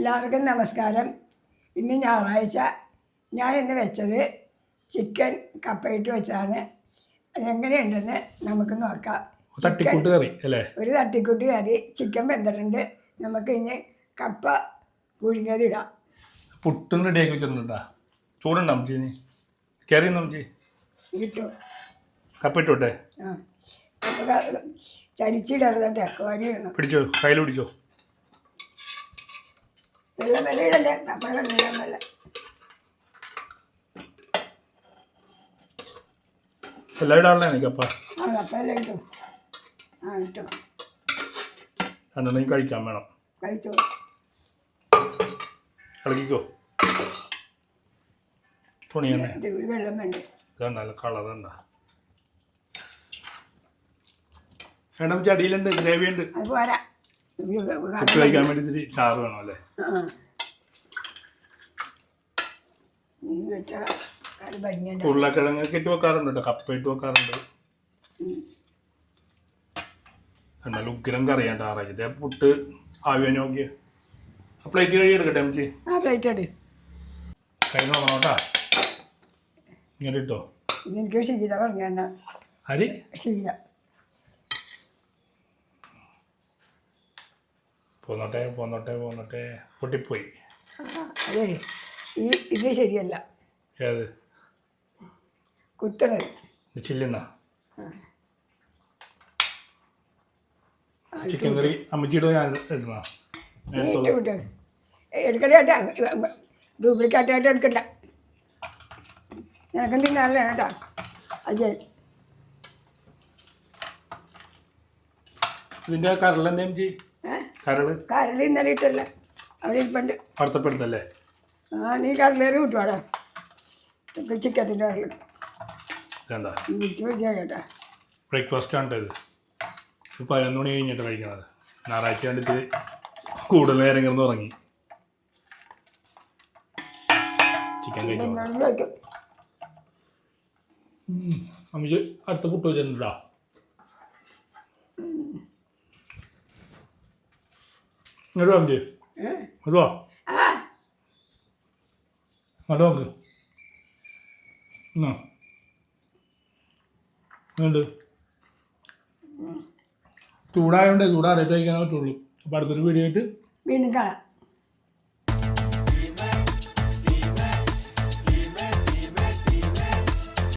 എല്ലാവർക്കും നമസ്കാരം. ഇന്ന് ഞായറാഴ്ച ഞാൻ ഇന്ന് വെച്ചത് ചിക്കൻ കപ്പയിട്ട് വെച്ചതാണ്. അതെങ്ങനെയുണ്ടെന്ന് നമുക്ക് നോക്കാം. തട്ടിക്കൂട്ട് കറി അല്ലേ? ഒരു തട്ടിക്കൂട്ട് കറി. ചിക്കൻ വെന്തിട്ടുണ്ട്. നമുക്ക് ഇനി കപ്പ പുഴുങ്ങിയത് ഇടാം. പുട്ടും റെഡിയാക്കി വെച്ചിട്ടുണ്ടാ? ചൂടുണ്ടോ കറി അമ്മച്ചി? കപ്പ ഇട്ടോട്ടെ ആ. ചരിച്ചിടരുതട്ടെ പിടിച്ചോ? കയ്യിൽ പിടിച്ചോ? വെള്ളം ഇടല്ലേ കപ്പയുടെ വെള്ളം വെള്ളം എല്ലാവരും ഇടാനുള്ള കപ്പ ആ കപ്പയെല്ലാം ഇട്ടു. ആ ഇട്ടു. രണ്ടെണ്ണം കഴിക്കാൻ വേണം. കഴിച്ചു? ഇളക്കിക്കോ. തുണി തന്നെ. ഇത് വെള്ളം വേണ്ടേ? കളർ ഉണ്ടാ വേണ്ട അമ്മച്ചി അടിയിലുണ്ട് ഗ്രേവി ഉണ്ട് അത് പോരാ. കഴിക്കാൻ വേണ്ടി ഇത്തിരി ചാറ് വേണം അല്ലേ? ആ. നീ വെച്ച ഉരുളക്കിഴങ്ങ് ഒക്കെ ഇട്ട് വെക്കാറുണ്ട് കേട്ടോ. കപ്പ ഇട്ട് വെക്കാറുണ്ട്. എന്നാലും ഉഗ്രം കറിയാൻ ആറാഴ്ചത്തെ പുട്ട് ആവിയ നോക്കിയ ആ പ്ലേറ്റ് കഴുകി എടുക്കട്ടെ അമ്മച്ചി ആ പ്ലേറ്റ് എടു കൈ നോക്കണം കേട്ടാ. ഇങ്ങനെ ഇട്ടോ? എനിക്ക് പറഞ്ഞു. അരി ക്ഷീത പോന്നോട്ടെ പോന്നോട്ടെ പോന്നോട്ടെ. പൊട്ടിപ്പോയി. അതേ ഈ ഇത് ശരിയല്ല. ഏത്? കുത്തണത്. ചില്ലുന്ന. ചിക്കൻ കറി അമ്മച്ചിയുടെ ഞാൻ എടുക്കണ ഡ്യൂപ്ലിക്കേറ്റ് ആയിട്ട് എടുക്കണ്ട. നിനക്കും തിന്നാനല്ലേ കേട്ടാ അജയ് ഇതിന്റെ കരൾ എന്തേലും ചെയ് ഏ കരൾ? കരളി ഇന്നലെ ഇട്ടല്ല. അവിടെ ഇരിപ്പുണ്ട്. അടുത്തപ്പെടുത്തല്ലേ ആ നീ കരളേറി കിട്ടുവാടാ. ചിക്കത്തിന്റെ കരൾ. കേട്ടാ. ബ്രേക്ക്ഫാസ്റ്റ് ആണ് ഇത് പതിനൊന്ന് മണി കഴിഞ്ഞിട്ട് കഴിക്കണത്. ഞായറാഴ്ച കണ്ടിട്ട് കൂടുതൽ നേരം കിടന്ന് ഉറങ്ങി. ചിക്കൻ കഴിച്ചു? അടുത്ത പുട്ട് വെച്ചിട്ടുണ്ടോ? ഇങ്ങോട്ട് ഏ? അതുവാ ആ. അങ്ങോട്ട് നോക്ക് എന്നാ ഉണ്ട് ചൂടായതുകൊണ്ട് ചൂടാറിയിട്ട് കഴിക്കാൻ പറ്റുള്ളൂ. അപ്പോൾ അടുത്തൊരു വീഡിയോ ആയിട്ട് വീണ്ടും കാണാം.